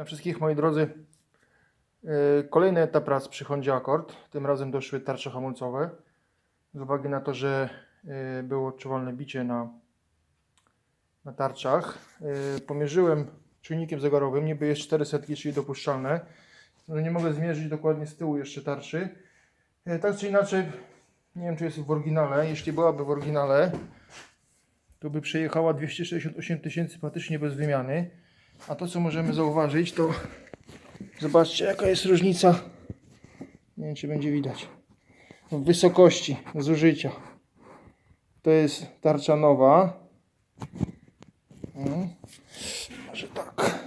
Na wszystkich moi drodzy, yy, kolejny etap prac przy Hondzie Accord. Tym razem doszły tarcze hamulcowe. Z uwagi na to, że yy, było odczuwalne bicie na, na tarczach, yy, pomierzyłem czujnikiem zegarowym, niby jest 400, czyli dopuszczalne. No nie mogę zmierzyć dokładnie z tyłu jeszcze tarczy. Tak czy inaczej, nie wiem czy jest w oryginale. Jeśli byłaby w oryginale, to by przejechała 268 tysięcy praktycznie bez wymiany. A to co możemy zauważyć to zobaczcie jaka jest różnica. Nie wiem czy będzie widać. W wysokości zużycia. To jest tarcza nowa. Mm. Może tak.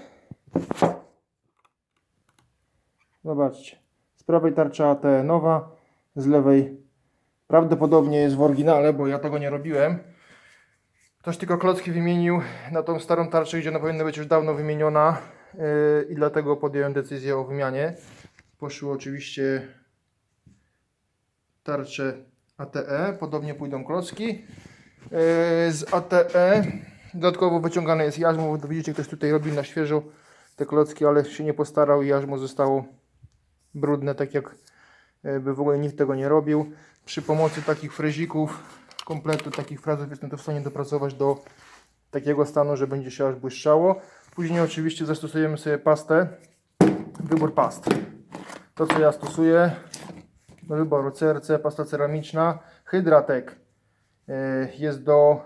Zobaczcie. Z prawej tarcza AT nowa, z lewej prawdopodobnie jest w oryginale, bo ja tego nie robiłem. Ktoś tylko klocki wymienił na tą starą tarczę, gdzie ona powinna być już dawno wymieniona yy, i dlatego podjąłem decyzję o wymianie. Poszły oczywiście tarcze ATE, podobnie pójdą klocki. Yy, z ATE dodatkowo wyciągane jest jarzmo, widzicie ktoś tutaj robił na świeżo te klocki, ale się nie postarał i jarzmo zostało brudne, tak jak yy, by w ogóle nikt tego nie robił. Przy pomocy takich frezików kompletu takich frazów jestem to w stanie dopracować do takiego stanu, że będzie się aż błyszczało. Później oczywiście zastosujemy sobie pastę. Wybór past. To co ja stosuję do wyboru CRC, pasta ceramiczna, Hydratek yy, jest do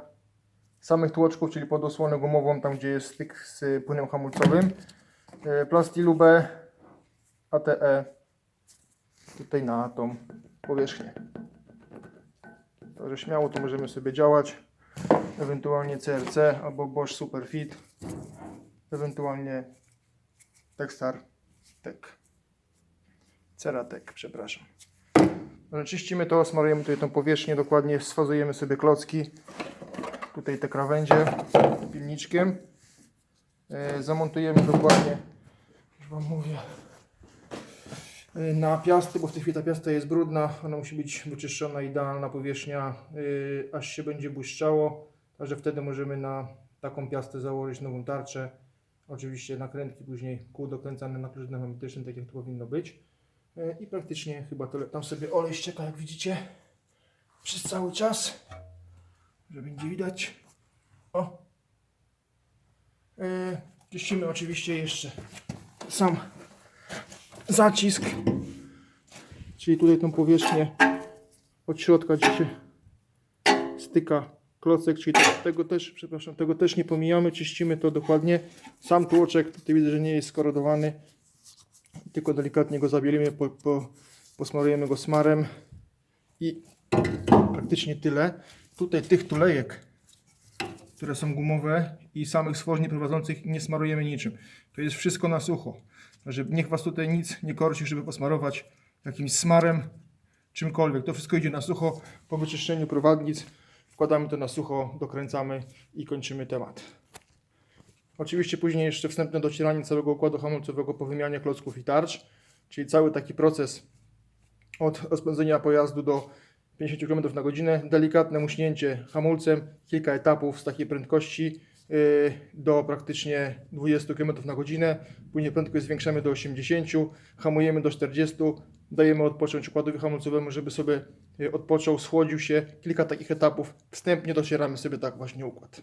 samych tłoczków, czyli pod osłonę gumową, tam gdzie jest styk z płynem hamulcowym. Yy, Plastilube ATE tutaj na tą powierzchnię. Także śmiało to możemy sobie działać. Ewentualnie CRC albo Bosch Superfit. Ewentualnie Textar Tech. Ceratek, przepraszam. Czyścimy to, smarujemy tutaj tą powierzchnię, dokładnie sfazujemy sobie klocki. Tutaj te krawędzie pilniczkiem. E, Zamontujemy dokładnie, już Wam mówię, na piasty, bo w tej chwili ta piasta jest brudna, ona musi być wyczyszczona, idealna powierzchnia, yy, aż się będzie błyszczało, także wtedy możemy na taką piastę założyć nową tarczę. Oczywiście nakrętki później kół dokręcane na klucz hermetyczny, tak jak to powinno być. Yy, I praktycznie chyba tyle. Tam sobie olej ścieka, jak widzicie, przez cały czas, że będzie widać. O! Yy, czyścimy oczywiście jeszcze sam zacisk, czyli tutaj tą powierzchnię od środka, gdzie się styka klocek, czyli te- tego też, przepraszam, tego też nie pomijamy, czyścimy to dokładnie. Sam tłoczek, tutaj widzę, że nie jest skorodowany, tylko delikatnie go zabielimy, po, po, posmarujemy go smarem i praktycznie tyle. Tutaj tych tulejek, które są gumowe i samych stworzeń prowadzących nie smarujemy niczym. To jest wszystko na sucho. Że niech Was tutaj nic nie korci, żeby posmarować jakimś smarem, czymkolwiek. To wszystko idzie na sucho. Po wyczyszczeniu prowadnic wkładamy to na sucho, dokręcamy i kończymy temat. Oczywiście później jeszcze wstępne docieranie całego układu hamulcowego po wymianie klocków i tarcz, czyli cały taki proces od rozpędzenia pojazdu do 50 km na godzinę, delikatne muśnięcie hamulcem, kilka etapów z takiej prędkości yy, do praktycznie 20 km na godzinę, później prędkość zwiększamy do 80, hamujemy do 40, dajemy odpocząć układowi hamulcowemu, żeby sobie yy, odpoczął, schłodził się, kilka takich etapów, wstępnie docieramy sobie tak właśnie układ.